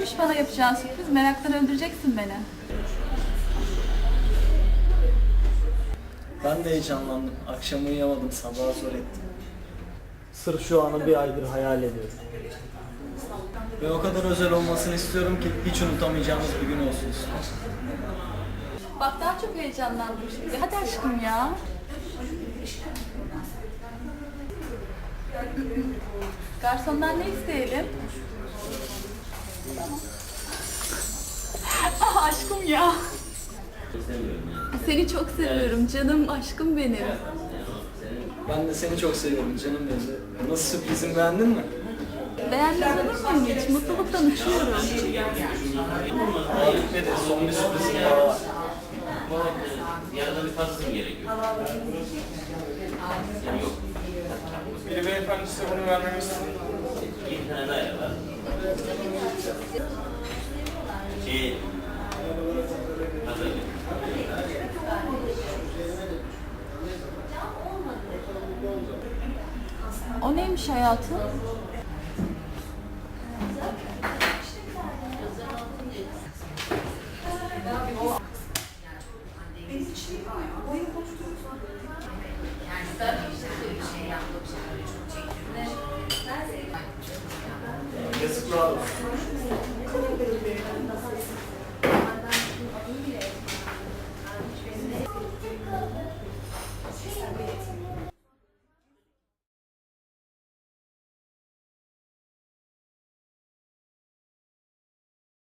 Neymiş bana yapacağın sürpriz? Meraktan öldüreceksin beni. Ben de heyecanlandım. Akşam uyuyamadım, sabaha zor ettim. Sırf şu anı bir aydır hayal ediyorum. Ve o kadar özel olmasını istiyorum ki hiç unutamayacağımız bir gün olsun. Bak daha çok heyecanlandım şimdi. Hadi aşkım ya. Garsondan ne isteyelim? Ah aşkım ya. Seni çok seviyorum canım aşkım benim. Ben de seni çok seviyorum canım benim. Nasıl sürprizim beğendin mi? Beğenmez olur muyum hiç? Mutluluktan uçuyorum. Daha bitmedi. Son bir sürprizim daha var. Yarın bir fazlası mı gerekiyor? Yani yok ben size bunu vermemi istedim. O neymiş hayatım? Yani ben bir şey yaptım. ちょっと見えた。